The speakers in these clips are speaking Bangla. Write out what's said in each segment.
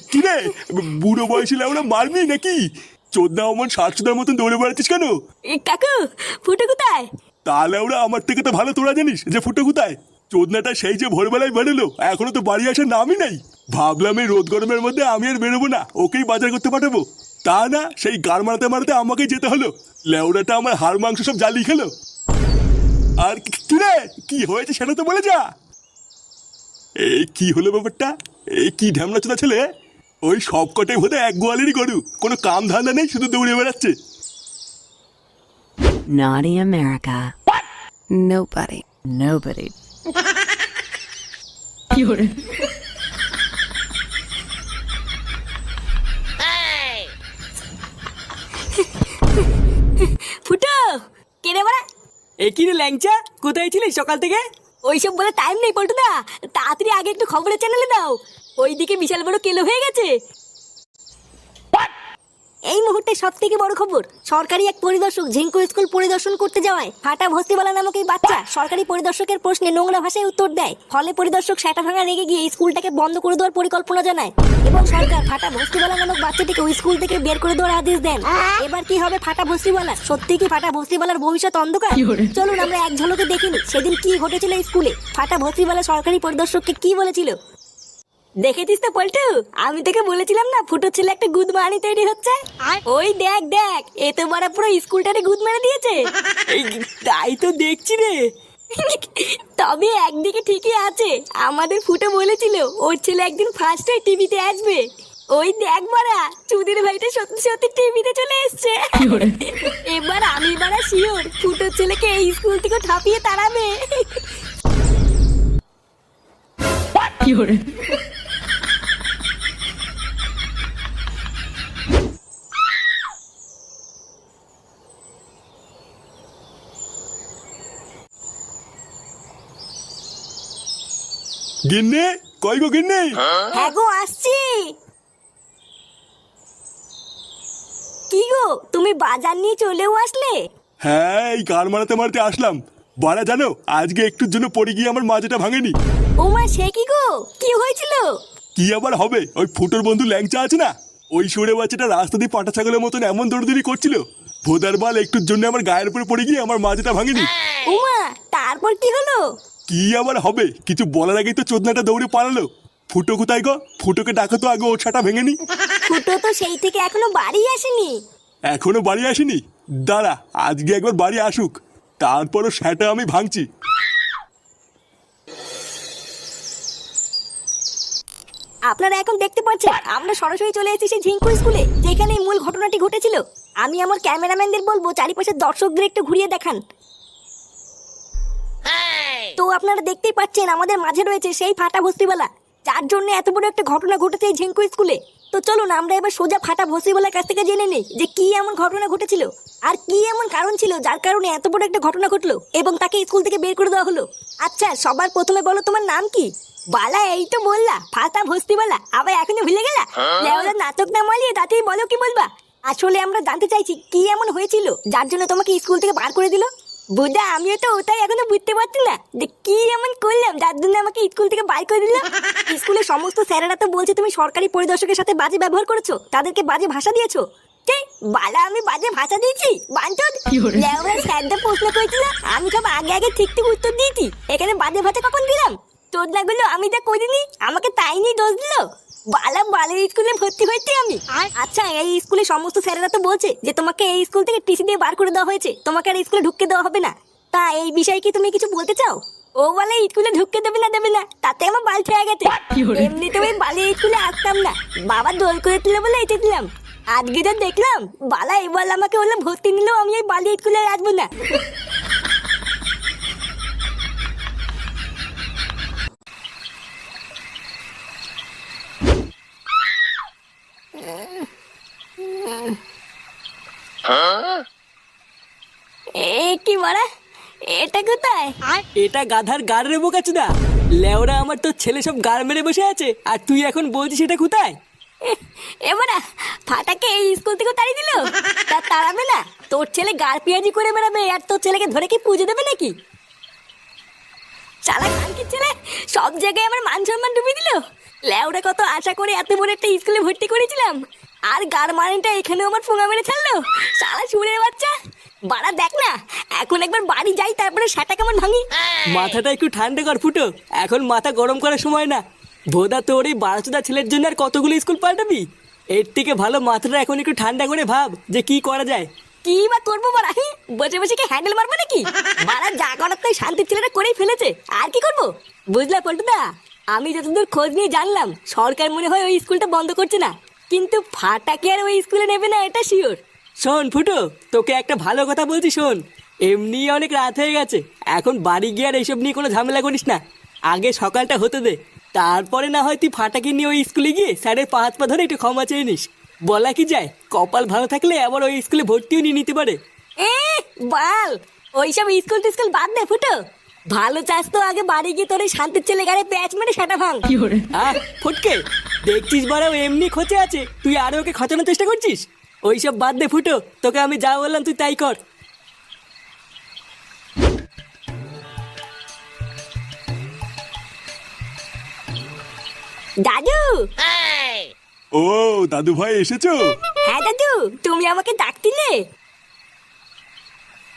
কি- রে? বুড়ো বয়সী লেওরা মারবি নাকি? চোদ্দা অমন চোদ্দার মতন দৌড়ে বেড়াচ্ছিস কেন? কাকু ফুটো কোথায়? তাহলে ওরা আমার থেকে তো ভালো তোরা জানিস যে ফুটো কোথায়? চোদনাটা সেই যে ভোরবেলায় বেরোলো এখনও তো বাড়ি আসার নামই নাই। ভাবলাম এই রোদ গরমের মধ্যে আমি আর বেরোবো না ওকেই বাজার করতে পাঠাবো। তা না সেই গার মারাতে মারাতে আমাকেই যেতে হলো। লেউড়াটা আমার হাড় মাংস সব জ্বালিয়ে খেলো। আর কি- কি রে কি হয়েছে সেটা তো বলে যা। এই কি হলো ব্যাপারটা? এই কি ঢ্যামনা চোদা ছেলে? ওই সব কটাই হতে এক গোয়ালেরই গরু। কোনো কাম ধান্দা নেই শুধু দৌড়ে বেড়াচ্ছে। Naughty America. Nobody. Nobody. ফুটো কে রে বাড়া এ কি রে ল্যাংচা কোথায় ছিলিস সকাল থেকে ওইসব বলে টাইম নেই, পল্টুদা। তাড়াতাড়ি আগে একটু খবরের চ্যানেলে দাও। ওইদিকে বিশাল বড় কেলো হয়ে গেছে। এই মুহূর্তে সব থেকে বড় খবর সরকারি এক পরিদর্শক ঝিঙ্কু স্কুল পরিদর্শন করতে যাওয়ায় ফাটা ভস্তিবালা নামক এই বাচ্চা সরকারি পরিদর্শকের প্রশ্নে নোংরা ভাষায় উত্তর দেয়। ফলে পরিদর্শক সেটা ভাঙা রেগে গিয়ে স্কুলটাকে বন্ধ করে দেওয়ার পরিকল্পনা জানায় এবং সরকার ফাটা ভস্তিবালা নামক বাচ্চাটিকে ওই স্কুল থেকে বের করে দেওয়ার আদেশ দেন। এবার কি হবে ফাটা ভস্তিবালা? সত্যি কি ফাটা ভস্তিবালার ভবিষ্যৎ অন্ধকার? চলুন আমরা এক ঝলকে দেখিনি সেদিন কি ঘটেছিল স্কুলে? ফাটা ভস্তিবালা সরকারি পরিদর্শককে কি বলেছিল? দেখেছিস তো পল্টু? আমি তোকে বলেছিলাম না ফুটো ছেলে একটা গুদ মারানি তৈরি হচ্ছে? ওই দেখ দেখ এ তো বড় পুরো স্কুলটারে গুদ মেরে দিয়েছে তাই তো দেখছি রে। তবে একদিকে ঠিকই আছে আমাদের ফুটো বলেছিল ওর ছেলে একদিন ফার্স্ট হয়ে টিভিতে আসবে। ওই দেখ মারা চুদির ভাইটা সত্যি সত্যি টিভিতে চলে এসছে। এবার আমি মারা শিওর ফুটোর ছেলেকে এই স্কুল থেকে ঠাপিয়ে তাড়াবে। গিন্নে কই গো গিন্নে? হ্যাঁ গো আসছি। কি গো তুমি বাজার নিয়ে চলেও আসলে? হ্যাঁ এই গান মারাতে মারাতে আসলাম। বাড়া জানো আজকে একটুর জন্য পড়ে গিয়ে আমার মাঝেটা ভাঙেনি। ওমা সে কি গো? কি হয়েছিল? কি আবার হবে? ওই ফুটোর বন্ধু ল্যাংচা আছে না? ওই সরে বাচ্চাটা রাস্তা দিয়ে পাটা ছাগলের মতন এমন দৌড়দৌড়ি করছিল। ভোদার বাল একটুর জন্য আমার গায়ের উপরে পড়ে গিয়ে আমার মাঝেটা ভাঙেনি। ওমা তারপর কি হলো? কি আবার হবে? কিছু বলার আগেই তো চোদনাটা দৌড়ে পালালো। ফুটো কোথায় গো? ফুটোকে ডাকো তো আগে ওর ছাটা ভেঙেনি ফুটো তো সেই থেকে এখনও বাড়ি আসেনি। এখনও বাড়ি আসেনি? দাঁড়া আজকে একবার বাড়ি আসুক। তারপরও সেটা আমি ভাঙছি। আপনারা এখন দেখতে পাচ্ছেন আমরা সরাসরি চলে এসেছি সেই ঝিঙ্কু স্কুলে যেখানে মূল ঘটনাটি ঘটেছিল। আমি আমার ক্যামেরাম্যানদের বলব চারিপাশের দর্শকদের একটু ঘুরিয়ে দেখান। আপনারা দেখতেই পাচ্ছেন আমাদের মাঝে রয়েছে সেই ফাটা ভস্তিবালা যার জন্য এত বড় একটা ঘটনা ঘটেছে এই ঝিঙ্কু স্কুলে। তো চলুন আমরা এবার সোজা ফাটা ভস্তিবালার কাছ থেকে জেনে নিই যে কি এমন ঘটনা ঘটেছিল আর কি এমন কারণ ছিল যার কারণে এত বড় একটা ঘটনা ঘটলো এবং তাকে স্কুল থেকে বের করে দেওয়া হলো। আচ্ছা সবার প্রথমে বলো তোমার নাম কি? বালা এই তো বললা ফাটা ভস্তিবালা আবার এখনও ভুলে গেলা? লেওরা নাটক না মালিয়ে তাতেই বলো কি বলবা? আসলে আমরা জানতে চাইছি কি এমন হয়েছিল যার জন্য তোমাকে স্কুল থেকে বার করে দিল? বুঝা আমিও তো ওটাই এখনও বুঝতে পারছি না যে কি এমন করলাম। যার জন্য আমাকে স্কুল থেকে বার করে দিল। স্কুলের সমস্ত স্যারেরা তো বলছে তুমি সরকারি পরিদর্শকের সাথে বাজে ব্যবহার করেছ। তাদেরকে বাজে ভাষা দিয়েছ। কে? বালা আমি বাজে ভাষা দিয়েছি? বাঞ্চদ লেওরা স্যারটা প্রশ্ন করেছিল। আমি সব আগে আগে ঠিক ঠিক উত্তর দিয়েছি। এখানে বাজে ভাষা কখন দিলাম? তোর না গুলো আমি যা করিনি আমাকে তাই নিয়ে দোষ দিল? বালা বালের স্কুলে ভর্তি হয়েছি আমি। আচ্ছা এই স্কুলে সমস্ত স্যারেরা তো বলছে যে তোমাকে এই স্কুল থেকে টিসি দিয়ে বার করে দেওয়া হয়েছে। তোমাকে আর স্কুলে ঢুকতে দেওয়া হবে না। তা এই বিষয়ে কি তুমি কিছু বলতে চাও? ও বলে স্কুলে ঢুকতে দেবে না দেবে না। তাতে আমার বাল ছেড়ে গেছে। এমনি তো ওই বালি স্কুলে আসতাম না। বাবা দোল করে দিল বলে এসে দিলাম। আজকে যা দেখলাম বালা এবার আমাকে বললাম ভর্তি নিলেও আমি ওই বালি স্কুলে আসব না। এ কি মারা? এটা কোথায়? এটা গাধার গাড় রে বোকাচুদা লেওরা আমার তোর ছেলে সব গাড় মেরে বসে আছে আর তুই এখন বলছিস এটা কোথায়? এবারা ফাটাকে এই স্কুল থেকে তাড়িয়ে দিল। তা তাড়াবে না? তোর ছেলে গার পিয়াজি করে বেড়াবে আর তোর ছেলেকে ধরে কি পুজো দেবে নাকি? শালা কালকে ছেলে সব জায়গায় আমার মান সম্মান ডুবি দিল। লেওরা কত আশা করে এত বড় একটা স্কুলে ভর্তি করেছিলাম। আর গার মানিটা এখানে আমার ফোঙা মেরে ছাড়লো। শালা সুরের বাচ্চা। বাড়া দেখ না এখন একবার বাড়ি যাই তারপরে সেটা কেমন ভাঙি? মাথাটা একটু ঠান্ডা কর ফুটো এখন মাথা গরম করার সময় না। ভোদা তোর এই বারোচোদা ছেলের জন্য আর কতগুলো স্কুল পাল্টাবি? এর থেকে ভালো মাথাটা এখন একটু ঠান্ডা করে ভাব যে কি করা যায়। কি বা করব বাড়া বসে বসে কি হ্যান্ডেল মারবো নাকি? বাড়া যা করার তাই শান্তির ছেলেটা করেই ফেলেছে আর কি করব? বুঝলা পল্টুদা? আমি যতদূর খোঁজ নিয়ে জানলাম সরকার মনে হয় ওই স্কুলটা বন্ধ করছে না। কিন্তু ফাটাকে আর ওই স্কুলে নেবে না এটা শিওর শোন ফুটো তোকে একটা ভালো কথা বলছি শোন। এমনি অনেক রাত হয়ে গেছে এখন বাড়ি গিয়ে আর এইসব নিয়ে কোনো ঝামেলা করিস না। আগে সকালটা হতে দে তারপরে না হয় তুই ফাটাকে নিয়ে ওই স্কুলে গিয়ে স্যারের পা হাত পা ধরে একটু ক্ষমা চেয়ে নিস। বলা কি যায় কপাল ভালো থাকলে আবার ওই স্কুলে ভর্তিও নিয়ে নিতে পারে। এ বাল ওইসব স্কুল টিস্কুল বাদ দে ফুটো। ভালো চাস তো আগে বাড়ি গিয়ে তোর শান্তির ছেলে গাড়ি প্যাচ মেরে সেটা ভাঙ। আহ ফুটকে দেখছিস বারা ও এমনি খোঁচে আছে। তুই আরও ওকে খচানোর চেষ্টা করছিস? ওইসব বাদ দে ফুটো তোকে আমি যা বললাম তুই তাই কর। দাদু! ও দাদু ভাই এসেছ? হ্যাঁ দাদু তুমি আমাকে ডাকছিলে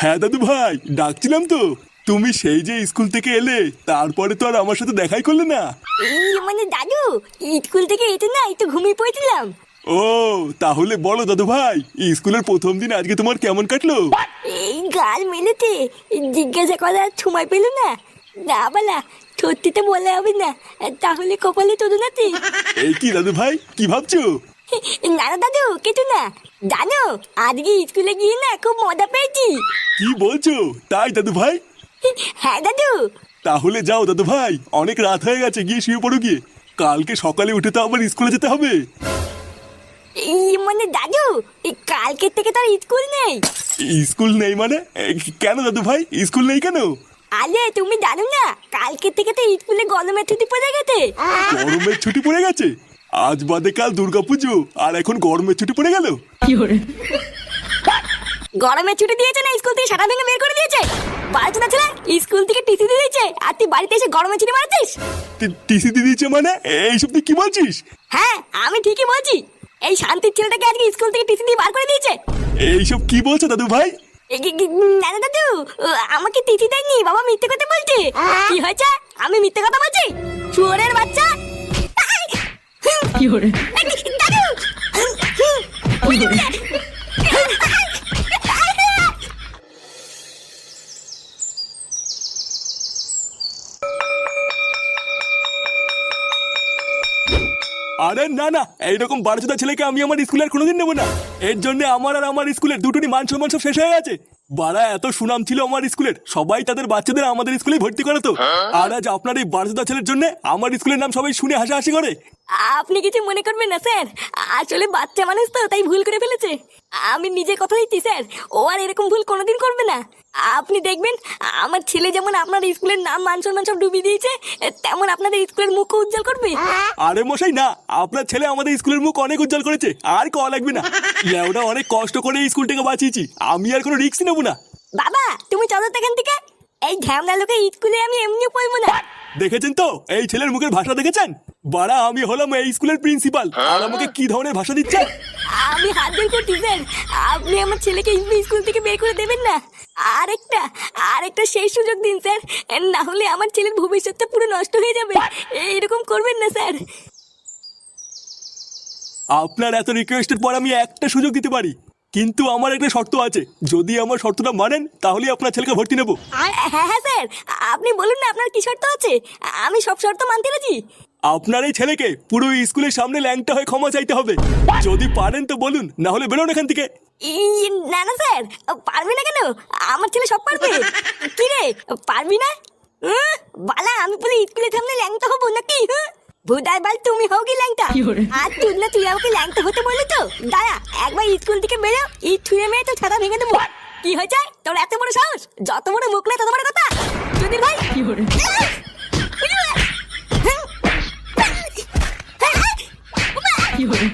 হ্যাঁ দাদু ভাই ডাকছিলাম তো। তুমি সেই যে স্কুল থেকে এলে তারপরে তো আর আমার সাথে দেখাই করলে না। এই মানে দাদু স্কুল থেকে এতে না একটু ঘুমিয়ে পড়েছিলাম। ও তাহলে বলো দাদু ভাই স্কুলের প্রথম দিন আজকে তোমার কেমন কাটলো? এই গাল মেলেতে জিজ্ঞাসা করার সময় পেল না। না বলা সত্যিটা বলে হবে না তাহলে কপালে তোর নাতি। এই কি দাদু ভাই কি ভাবছ? না না দাদু কিছু না। জানো আজকে স্কুলে গিয়ে না খুব মজা পেয়েছি। কি বলছো তাই দাদু ভাই? হ্যাঁ দাদু। তাহলে যাও দাদু ভাই। অনেক রাত হয়ে গেছে গিয়ে শুয়ে পড়ো গিয়ে। কালকে সকালে উঠে তো আবার স্কুলে যেতে হবে। মানে দাদু এই কালকের থেকে তার স্কুল নেই। স্কুল নেই মানে? কেন দাদু ভাই? স্কুল নেই কেন? আরে তুমি জানো না কালকের থেকে তো স্কুলে গরমের ছুটি পড়ে গেছে। গরমের ছুটি পড়ে গেছে? আজ বাদে কাল দুর্গাপুজো আর এখন গরমের ছুটি পড়ে গেল। গরমের ছুটি দিয়েছে না স্কুল থেকে সারা ভেঙে বের করে দিয়েছে? বাড়িতে না ছেলে স্কুল থেকে টিসি দিয়ে দিয়েছে আর তুই বাড়িতে এসে গরমের ছুটি মারছিস টিসি দিয়ে দিয়েছে মানে? এইসব তুই কি বলছিস? হ্যাঁ আমি ঠিকই বলছি। এই শান্তির ছেলেটাকে আজকে স্কুল থেকে টিসি দিয়ে বার করে দিয়েছে। এইসব কি বলছো দাদু ভাই? এ কি- কি- না না দাদু ও, আমাকে তিথি দেয়নি বাবা মিথ্যে কথা বলছে। কি হয়েছে? আমি মিথ্যে কথা বলছি? শুয়োরের বাচ্চা? দাদু! আরে না না এইরকম বারোচোদা ছেলেকে আমি আমার স্কুলের কোনোদিন নেব না। এর জন্য আমার আর আমার স্কুলের দুটোরই মান সম্মান সব শেষ হয়ে গেছে। বারা এত সুনাম ছিল আমার স্কুলের। সবাই তাদের বাচ্চাদের আমাদের স্কুলে ভর্তি করাতো। আর আজ আপনার এই বারোচোদা ছেলের জন্য আমার স্কুলের নাম সবাই শুনে হাসাহাসি করে। আপনি কিছু মনে করবেন না স্যার। আসলে বাচ্চা মানুষ তো তাই ভুল করে ফেলেছে। আমি নিজে কথা দিচ্ছি স্যার। ও আর এরকম ভুল কোনোদিন করবে না। আপনি দেখবেন আমার ছেলে যেমন আপনার স্কুলের নাম মান সম্মান সব ডুবিয়ে দিয়েছে তেমন আপনাদের স্কুলের মুখও উজ্জ্বল করবে। আরে মশাই না। আপনার ছেলে আমাদের স্কুলের মুখ অনেক উজ্জ্বল করেছে। আর কওয়া লাগবে না। ওটা অনেক কষ্ট করে স্কুলটাকে বাঁচিয়েছি। আমি আর কোনো রিস্ক নেব না। বাবা তুমি চলো তো এখান থেকে। এই ঝামলা লোকে স্কুলে আমি এমনিও পড়ব না। দেখেছেন তো? এই ছেলের মুখের ভাষা দেখেছেন? বাড়া আমি হলাম এই স্কুলের প্রিন্সিপাল। আর আমাকে কি ধরনের ভাষা দিচ্ছে? আমি হাত জোর করছি স্যার আপনি আমার ছেলেকে স্কুল থেকে বের করে দেবেন না? আরেকটা আরেকটা শেষ সুযোগ দিন স্যার। না হলে আমার ছেলের ভবিষ্যৎটা পুরো নষ্ট হয়ে যাবে। এইরকম করবেন না স্যার। আপনার এত রিকোয়েস্টের পর আমি একটা সুযোগ দিতে পারি। কিন্তু আমার একটা শর্ত আছে। যদি আমার শর্তটা মানেন তাহলে আপনার ছেলেকে ভর্তি নেব। হ্যাঁ হ্যাঁ স্যার। আপনি বলুন না আপনার কি শর্ত আছে? আমি সব শর্ত মানতে রাজি? আপনার এই ছেলেকে পুরো স্কুলের সামনে ল্যাংটা হয়ে ক্ষমা চাইতে হবে। যদি পারেন তো বলুন না হলে বেরোন এখান থেকে। ই, না না স্যার পারবি না কেন? আমার ছেলে সব পারবে। কি রে পারবি না? বালা আমি বলি স্কুলের সামনে ল্যাংটা হব নাকি? ভুদার বাল তুমি হও কি ল্যাংটা? আর তুই না তুই আমাকে ল্যাংটা হতে বললি তো? দাঁড়া একবার স্কুল থেকে বেরো ই ছুঁড়ে মেয়ে তো ছাতা ভেঙে দেবো। কি হয়েছে? তোর এত বড় সাহস? যত বড় মুখ নেই তত বড় কথা? সুধীর ভাই? 有人